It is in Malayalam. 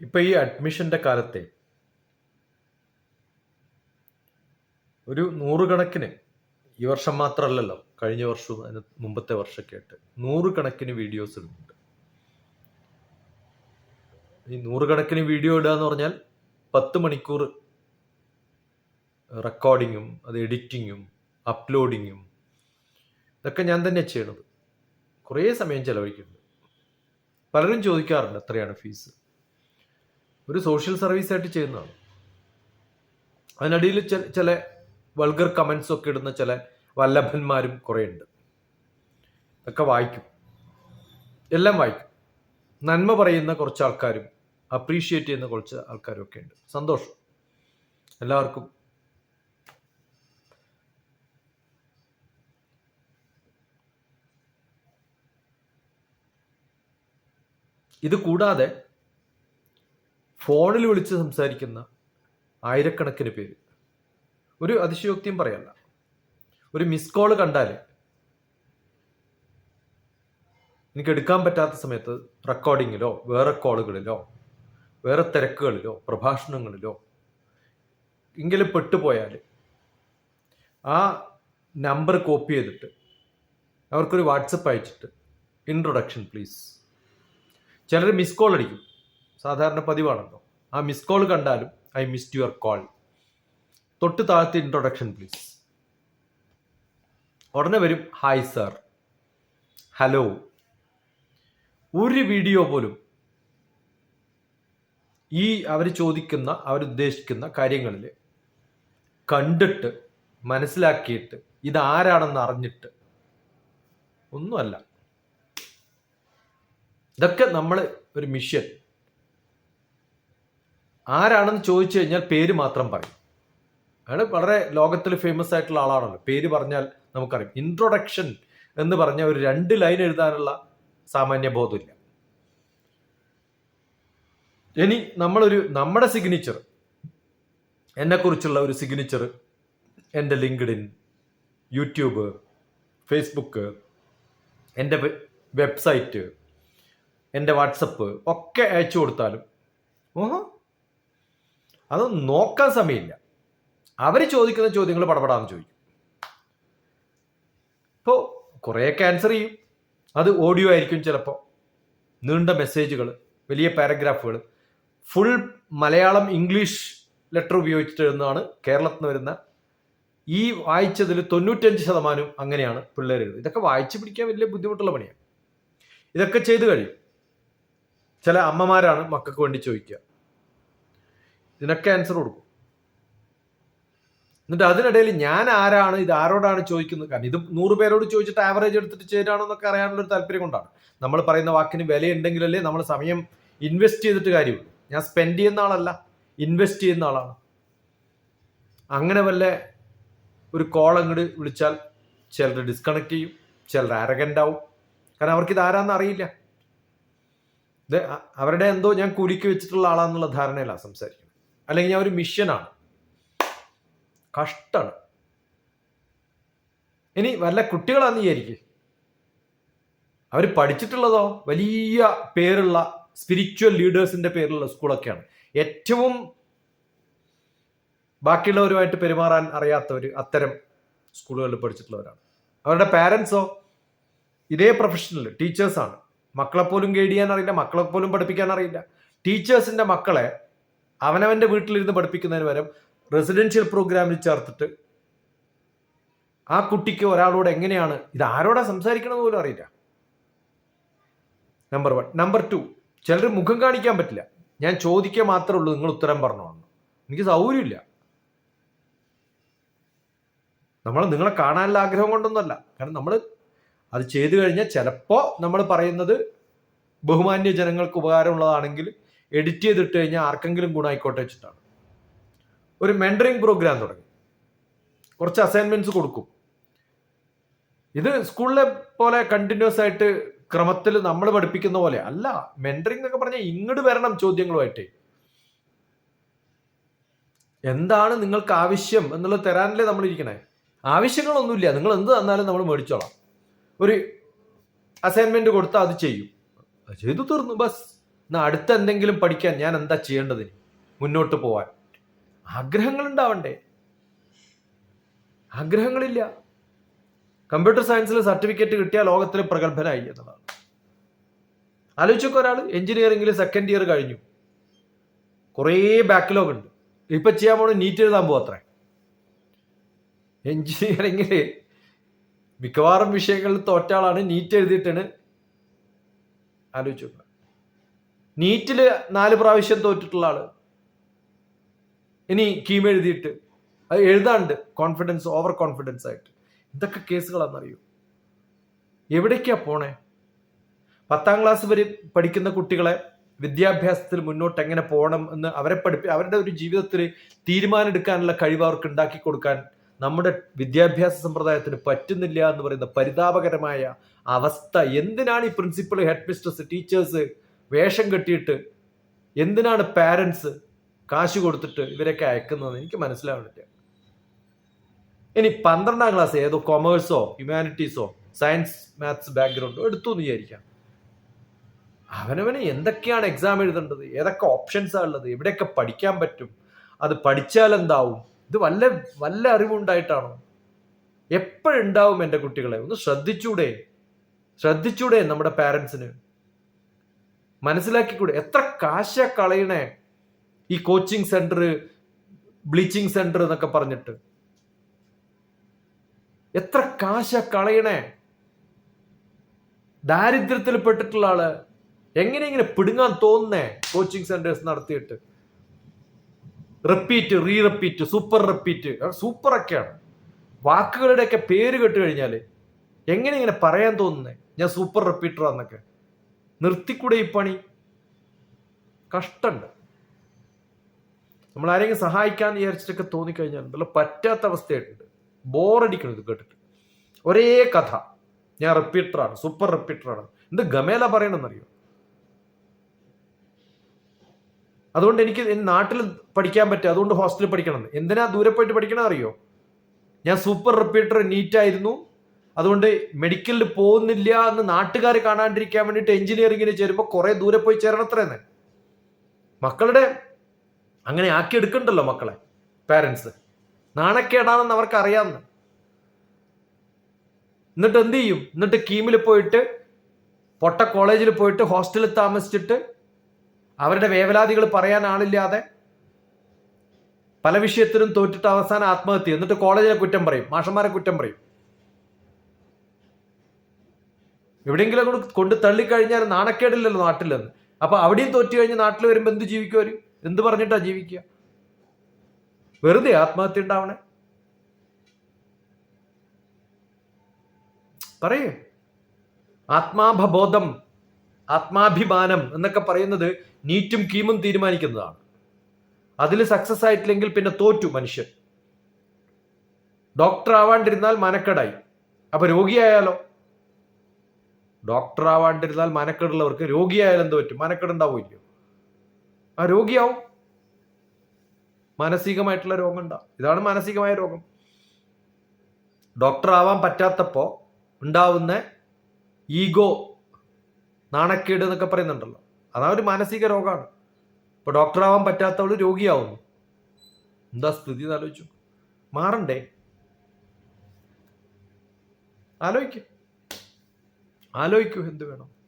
ഇപ്പൊ ഈ അഡ്മിഷന്റെ കാലത്തെ ഒരു നൂറുകണക്കിന് ഈ വർഷം മാത്രമല്ലല്ലോ കഴിഞ്ഞ വർഷവും അതിന് മുമ്പത്തെ വർഷമൊക്കെ ആയിട്ട് നൂറുകണക്കിന് വീഡിയോസ് ഇടുന്നുണ്ട്. ഈ നൂറുകണക്കിന് വീഡിയോ ഇടുക എന്ന് പറഞ്ഞാൽ പത്ത് മണിക്കൂർ റെക്കോർഡിങ്ങും അത് എഡിറ്റിങ്ങും അപ്ലോഡിങ്ങും ഇതൊക്കെ ഞാൻ തന്നെ ചെയ്യണത്. കുറേ സമയം ചെലവഴിക്കുന്നുണ്ട്. പലരും ചോദിക്കാറുണ്ട് എത്രയാണ് ഫീസ് ഒരു സോഷ്യൽ സർവീസ് ആയിട്ട് ചെയ്യുന്നതാണ്. അതിനിടയിൽ ചില ചില വൾഗർ കമൻസ് ഒക്കെ ഇടുന്ന ചില വല്ലഭന്മാരും കുറേ ഉണ്ട്. ഒക്കെ വായിക്കും. എല്ലാം വായിക്കും. നന്മ പറയുന്ന കുറച്ച് ആൾക്കാരും അപ്രീഷിയേറ്റ് ചെയ്യുന്ന കുറച്ച് ആൾക്കാരും ഒക്കെ ഉണ്ട്. സന്തോഷം. എല്ലാവർക്കും. ഇത് കൂടാതെ ഫോണിൽ വിളിച്ച് സംസാരിക്കുന്ന ആയിരക്കണക്കിന് പേര്. ഒരു അതിശയോക്തിയും പറയല്ല ഒരു മിസ് കോൾ കണ്ടാൽ എനിക്ക് എടുക്കാൻ പറ്റാത്ത സമയത്ത് റെക്കോർഡിങ്ങിലോ വേറെ കോളുകളിലോ വേറെ തിരക്കുകളിലോ പ്രഭാഷണങ്ങളിലോ എങ്കിലും പെട്ടുപോയാൽ ആ നമ്പർ കോപ്പി ചെയ്തിട്ട് അവർക്കൊരു വാട്സപ്പ് അയച്ചിട്ട് ഇൻട്രൊഡക്ഷൻ പ്ലീസ്. ചിലർ മിസ് കോൾ അടിക്കും സാധാരണ പതിവാണല്ലോ. ആ മിസ് കോൾ കണ്ടാലും ഐ മിസ്ഡ് യുവർ കോൾ തൊട്ട് താഴത്തെ ഇൻട്രൊഡക്ഷൻ പ്ലീസ് ഉടനെ വരും ഹായ് സർ ഹലോ ഒരു വീഡിയോ പോലും ഈ അവർ ചോദിക്കുന്ന അവരുദ്ദേശിക്കുന്ന കാര്യങ്ങളിൽ കണ്ടിട്ട് മനസ്സിലാക്കിയിട്ട് ഇതാരാണെന്ന് അറിഞ്ഞിട്ട് ഒന്നുമല്ല. ഇതൊക്കെ നമ്മൾ ഒരു മിഷൻ ആരാണെന്ന് ചോദിച്ചു കഴിഞ്ഞാൽ പേര് മാത്രം പറയും. അയാൾ വളരെ ലോകത്തിൽ ഫേമസ് ആയിട്ടുള്ള ആളാണല്ലോ. പേര് പറഞ്ഞാൽ നമുക്കറിയാം. ഇൻട്രൊഡക്ഷൻ എന്ന് പറഞ്ഞ ഒരു രണ്ട് ലൈൻ എഴുതാനുള്ള സാമാന്യ ബോധമില്ല. ഇനി നമ്മളൊരു നമ്മുടെ സിഗ്നേച്ചർ എന്നെക്കുറിച്ചുള്ള ഒരു സിഗ്നേച്ചർ എന്റെ ലിങ്ക്ഡിൻ യൂട്യൂബ് ഫേസ്ബുക്ക് എന്റെ വെബ്സൈറ്റ് എന്റെ വാട്സപ്പ് ഒക്കെ അയച്ചു കൊടുത്താലും ഓഹോ അതൊന്നും നോക്കാൻ സമയമില്ല. അവർ ചോദിക്കുന്ന ചോദ്യങ്ങൾ പടപടാന്ന് ചോദിക്കും. ഇപ്പോൾ കുറേയൊക്കെ ആൻസർ ചെയ്യും. അത് ഓഡിയോ ആയിരിക്കും ചിലപ്പോൾ നീണ്ട മെസ്സേജുകൾ വലിയ പാരഗ്രാഫുകൾ ഫുൾ മലയാളം ഇംഗ്ലീഷ് ലെറ്റർ ഉപയോഗിച്ചിട്ട് എഴുതുന്നതാണ് കേരളത്തിൽ നിന്ന് വരുന്ന ഈ വായിച്ചതിൽ തൊണ്ണൂറ്റഞ്ച് ശതമാനവും അങ്ങനെയാണ് പിള്ളേർ എഴുതുന്നത്. ഇതൊക്കെ വായിച്ചു പിടിക്കാൻ വലിയ ബുദ്ധിമുട്ടുള്ള പണിയാണ്. ഇതൊക്കെ ചെയ്തു കഴിയും. ചില അമ്മമാരാണ് മക്കൾക്ക് വേണ്ടി ചോദിക്കുക. ഇതിനൊക്കെ ആൻസർ കൊടുക്കും. എന്നിട്ട് അതിനിടയിൽ ഞാൻ ആരാണ് ഇത് ആരോടാണ് ചോദിക്കുന്നത്? കാരണം ഇത് നൂറ് പേരോട് ചോദിച്ചിട്ട് ആവറേജ് എടുത്തിട്ട് ചേരാണോ എന്നൊക്കെ അറിയാനുള്ള ഒരു താല്പര്യം കൊണ്ടാണ്. നമ്മൾ പറയുന്ന വാക്കിന് വിലയുണ്ടെങ്കിലല്ലേ നമ്മൾ സമയം ഇൻവെസ്റ്റ് ചെയ്തിട്ട് കാര്യമുള്ളൂ. ഞാൻ സ്പെൻഡ് ചെയ്യുന്ന ആളല്ല ഇൻവെസ്റ്റ് ചെയ്യുന്ന ആളാണ്. അങ്ങനെ വല്ല ഒരു കോൾ അങ്ങോട്ട് വിളിച്ചാൽ ചിലർ ഡിസ്കണക്ട് ചെയ്യും ചിലർ ആവും. കാരണം അവർക്ക് ഇത് ആരാന്ന് അറിയില്ല. അവരുടെ എന്തോ ഞാൻ കുലുക്കി വെച്ചിട്ടുള്ള ആളാന്നുള്ള ധാരണയല്ല സംസാരിക്കുന്നത്. അല്ലെങ്കിൽ ഞാൻ ഒരു മിഷനാണ് കഷ്ടാണ് ഇനി വല്ല കുട്ടികളാന്ന് വിചാരിക്കും. അവർ പഠിച്ചിട്ടുള്ളതോ? വലിയ പേരുള്ള സ്പിരിച്വൽ ലീഡേഴ്സിന്റെ പേരുള്ള സ്കൂളൊക്കെയാണ്. ഏറ്റവും ബാക്കിയുള്ളവരുമായിട്ട് പെരുമാറാൻ അറിയാത്തവർ അത്തരം സ്കൂളുകളിൽ പഠിച്ചിട്ടുള്ളവരാണ്. അവരുടെ പാരൻസോ ഇതേ പ്രൊഫഷണൽ ടീച്ചേഴ്സാണ് മക്കളെ പോലും ഗൈഡ് ചെയ്യാൻ അറിയില്ല മക്കളെ പോലും പഠിപ്പിക്കാൻ അറിയില്ല. ടീച്ചേഴ്സിന്റെ മക്കളെ അവനവന്റെ വീട്ടിലിരുന്ന് പഠിപ്പിക്കുന്നതിന് പകരം റെസിഡൻഷ്യൽ പ്രോഗ്രാമിൽ ചേർത്തിട്ട് ആ കുട്ടിക്ക് ഒരാളോട് എങ്ങനെയാണ് ഇത് ആരോടാ സംസാരിക്കണമെന്ന് പോലും അറിയില്ല. നമ്പർ വൺ നമ്പർ ടു ചിലർ മുഖം കാണിക്കാൻ പറ്റില്ല. ഞാൻ ചോദിക്കുക മാത്രമേ ഉള്ളൂ നിങ്ങൾ ഉത്തരം പറഞ്ഞു വന്നു എനിക്ക് സൗകര്യമില്ല. നമ്മൾ നിങ്ങളെ കാണാനുള്ള ആഗ്രഹം കൊണ്ടൊന്നുമല്ല. കാരണം നമ്മൾ അത് ചെയ്തു കഴിഞ്ഞാൽ ചിലപ്പോൾ നമ്മൾ പറയുന്നത് ബഹുമാന്യ ജനങ്ങൾക്ക് ഉപകാരമുള്ളതാണെങ്കിൽ എഡിറ്റ് ചെയ്തിട്ട് കഴിഞ്ഞാൽ ആർക്കെങ്കിലും ഗുണമായിക്കോട്ടെ വെച്ചിട്ടാണ്. ഒരു മെന്ററിങ് പ്രോഗ്രാം തുടങ്ങി. കുറച്ച് അസൈൻമെന്റ്സ് കൊടുക്കും. ഇത് സ്കൂളിലെ പോലെ കണ്ടിന്യൂസ് ആയിട്ട് ക്രമത്തിൽ നമ്മൾ പഠിപ്പിക്കുന്ന പോലെ അല്ല. മെന്ററിങ് എന്നൊക്കെ പറഞ്ഞാൽ ഇങ്ങോട്ട് വരണം ചോദ്യങ്ങളുമായിട്ട്. എന്താണ് നിങ്ങൾക്ക് ആവശ്യം എന്നുള്ളത് തരാനല്ലേ നമ്മൾ ഇരിക്കണേ. ആവശ്യങ്ങളൊന്നുമില്ല. നിങ്ങൾ എന്ത് തന്നാലും നമ്മൾ മേടിച്ചോളാം. ഒരു അസൈൻമെന്റ് കൊടുത്താൽ അത് ചെയ്യും. ചെയ്തു തീർന്നു. ബസ്. എന്നാൽ അടുത്ത എന്തെങ്കിലും പഠിക്കാൻ ഞാൻ എന്താ ചെയ്യേണ്ടത്? മുന്നോട്ട് പോവാൻ. ആഗ്രഹങ്ങൾ ഉണ്ടാവണ്ടേ ആഗ്രഹങ്ങളില്ല. കമ്പ്യൂട്ടർ സയൻസിൽ സർട്ടിഫിക്കറ്റ് കിട്ടിയ ലോകത്തിൽ പ്രഗത്ഭനായി എന്നതാണ് ആലോചിച്ചൊക്കെ ഒരാൾ എഞ്ചിനീയറിംഗിൽ സെക്കൻഡ് ഇയർ കഴിഞ്ഞു. കുറേ ബാക്ക്ലോഗ് ഉണ്ട്. ഇപ്പൊ ചെയ്യാൻ പോണ നീറ്റ് എഴുതാൻ പോകത്രേ എഞ്ചിനീയറിംഗിൽ മിക്കവാറും വിഷയങ്ങളിൽ തോറ്റ ആളാണ് നീറ്റ് എഴുതിയിട്ടാണ് ആലോചിച്ചു നീറ്റിൽ നാല് പ്രാവശ്യം തോറ്റിട്ടുള്ള ആൾ. ഇനി കീം എഴുതിയിട്ട്. അത് എഴുതാണ്ട്. കോൺഫിഡൻസ് ഓവർ കോൺഫിഡൻസ് ആയിട്ട്. ഇതൊക്കെ കേസുകളാണെന്നറിയൂ? എവിടേക്കാ പോണേ? പത്താം ക്ലാസ് വരെ പഠിക്കുന്ന കുട്ടികളെ വിദ്യാഭ്യാസത്തിൽ മുന്നോട്ട് എങ്ങനെ പോകണം എന്ന് അവരെ പഠിപ്പി അവരുടെ ഒരു ജീവിതത്തിൽ തീരുമാനം എടുക്കാനുള്ള കഴിവ് അവർക്ക് ഉണ്ടാക്കി കൊടുക്കാൻ നമ്മുടെ വിദ്യാഭ്യാസ സമ്പ്രദായത്തിന് പറ്റുന്നില്ല എന്ന് പറയുന്ന പരിതാപകരമായ അവസ്ഥ. എന്തിനാണ് ഈ പ്രിൻസിപ്പൾ ഹെഡ് മിസ്റ്റേഴ്സ് ടീച്ചേഴ്സ് വേഷം കെട്ടിയിട്ട് എന്തിനാണ് പാരൻസ് കാശ് കൊടുത്തിട്ട് ഇവരൊക്കെ അയക്കുന്നത് എനിക്ക് മനസ്സിലാവുന്നില്ല ഇനി പന്ത്രണ്ടാം ക്ലാസ് ഏതോ കൊമേഴ്സോ ഹ്യൂമാനിറ്റീസോ സയൻസ് മാത്സ് ബാക്ക്ഗ്രൗണ്ടോ എടുത്തു എന്ന് വിചാരിക്കാം. അവനവന് എന്തൊക്കെയാണ് എക്സാം എഴുതേണ്ടത്? ഏതൊക്കെ ഓപ്ഷൻസാണ് ഉള്ളത്? എവിടെയൊക്കെ പഠിക്കാൻ പറ്റും? അത് പഠിച്ചാൽ എന്താവും? ഇത് വല്ല വല്ല അറിവുണ്ടായിട്ടാണോ? എപ്പോഴുണ്ടാവും എന്റെ കുട്ടികളെ? ഒന്ന് ശ്രദ്ധിച്ചൂടെ? ശ്രദ്ധിച്ചൂടെ നമ്മുടെ പാരൻസിന് മനസ്സിലാക്കിക്കൂടെ? എത്ര കാശ കളയണേ ഈ കോച്ചിങ് സെന്റർ ബ്ലീച്ചിങ് സെന്റർ എന്നൊക്കെ പറഞ്ഞിട്ട്? എത്ര കാശ കളയണേ? ദാരിദ്ര്യത്തിൽ പെട്ടിട്ടുള്ള ആൾ എങ്ങനെ ഇങ്ങനെ പിടുങ്ങാൻ തോന്നുന്നേ കോച്ചിങ് സെന്റേഴ്സ് നടത്തിയിട്ട്? Repeat re repeat super repeat super ഒക്കെയാണ്. വാക്കുകളുടെയൊക്കെ പേര് കേട്ട് കഴിഞ്ഞാൽ എങ്ങനെ ഇങ്ങനെ പറയാൻ തോന്നുന്നേ? ഞാൻ സൂപ്പർ റിപ്പീറ്ററാന്നൊക്കെ നിർത്തിക്കൂടെ ഈ പണി? കഷ്ടമുണ്ട് നമ്മൾ ആരെങ്കിലും സഹായിക്കാന്ന് വിചാരിച്ചിട്ടൊക്കെ തോന്നിക്കഴിഞ്ഞാൽ നല്ല പറ്റാത്ത അവസ്ഥയായിട്ടുണ്ട്. ബോറടിക്കണം ഇത് കേട്ടിട്ട്. ഒരേ കഥ. ഞാൻ റിപ്പീറ്ററാണ് സൂപ്പർ റിപ്പീറ്ററാണ്. എന്ത് ഗമേല പറയണമെന്നറിയോ അതുകൊണ്ട് എനിക്ക് നാട്ടിൽ പഠിക്കാൻ പറ്റും അതുകൊണ്ട് ഹോസ്റ്റലിൽ പഠിക്കണം എന്തിനാ ദൂരെ പോയിട്ട് പഠിക്കണം അറിയോ? ഞാൻ സൂപ്പർ റിപ്പീറ്റർ നീറ്റായിരുന്നു. അതുകൊണ്ട് മെഡിക്കലിൽ പോകുന്നില്ല എന്ന് നാട്ടുകാർ കാണാണ്ടിരിക്കാൻ വേണ്ടിയിട്ട് എഞ്ചിനീയറിംഗിന് ചേരുമ്പോൾ കുറെ ദൂരെ പോയി ചേരണത്രേന്ന്. മക്കളുടെ അങ്ങനെ ആക്കി എടുക്കണ്ടല്ലോ മക്കളെ പാരൻസ് നാണക്കേടാണെന്ന് അവർക്ക് അറിയാമെന്ന് എന്നിട്ട് എന്ത് ചെയ്യും? എന്നിട്ട് കീമിൽ പോയിട്ട് പൊട്ട കോളേജിൽ പോയിട്ട് ഹോസ്റ്റലിൽ താമസിച്ചിട്ട് അവരുടെ വേവലാതികൾ പറയാൻ ആളില്ലാതെ പല വിഷയത്തിലും തോറ്റിട്ട് അവസാനം ആത്മഹത്യ. എന്നിട്ട് കോളേജിലെ കുറ്റം പറയും മാഷന്മാരെ കുറ്റം പറയും. എവിടെയെങ്കിലും കൊണ്ട് കൊണ്ട് തള്ളിക്കഴിഞ്ഞാൽ നാണക്കേടില്ലല്ലോ നാട്ടിലെന്ന്. അപ്പൊ അവിടെയും തോറ്റു കഴിഞ്ഞ് നാട്ടിൽ വരുമ്പോൾ എന്ത് ജീവിക്കും അവർ എന്ത് പറഞ്ഞിട്ടാ ജീവിക്കുക? വെറുതെ ആത്മഹത്യ ഉണ്ടാവണേ. പറയേ. ആത്മാഭബോധം ആത്മാഭിമാനം എന്നൊക്കെ പറയുന്നത് നീറ്റും കീമും തീരുമാനിക്കുന്നതാണ്. അതിൽ സക്സസ് ആയിട്ടില്ലെങ്കിൽ പിന്നെ തോറ്റു മനുഷ്യൻ. ഡോക്ടർ ആവാണ്ടിരുന്നാൽ മനക്കെടായി. അപ്പൊ രോഗിയായാലോ? ഡോക്ടർ ആവാണ്ടിരുന്നാൽ മനക്കെടുള്ളവർക്ക് രോഗിയായാലും എന്ത് പറ്റും? മനക്കെടുണ്ടാവില്ലയോ ആ രോഗിയാവും. മാനസികമായിട്ടുള്ള രോഗം ഉണ്ടാവും ഇതാണ് മാനസികമായ രോഗം. ഡോക്ടർ ആവാൻ പറ്റാത്തപ്പോ ഉണ്ടാവുന്ന ഈഗോ നാണക്കേട് എന്നൊക്കെ പറയുന്നുണ്ടല്ലോ. അതാ ഒരു മാനസിക രോഗമാണ്. ഇപ്പൊ ഡോക്ടർ ആവാൻ പറ്റാത്തവൾ രോഗിയാവുന്നു. എന്താ സ്ഥിതി എന്ന് ആലോചിച്ചു മാറണ്ടേ? ആലോചിക്കും. ആലോചിക്കൂ എന്ത് വേണം.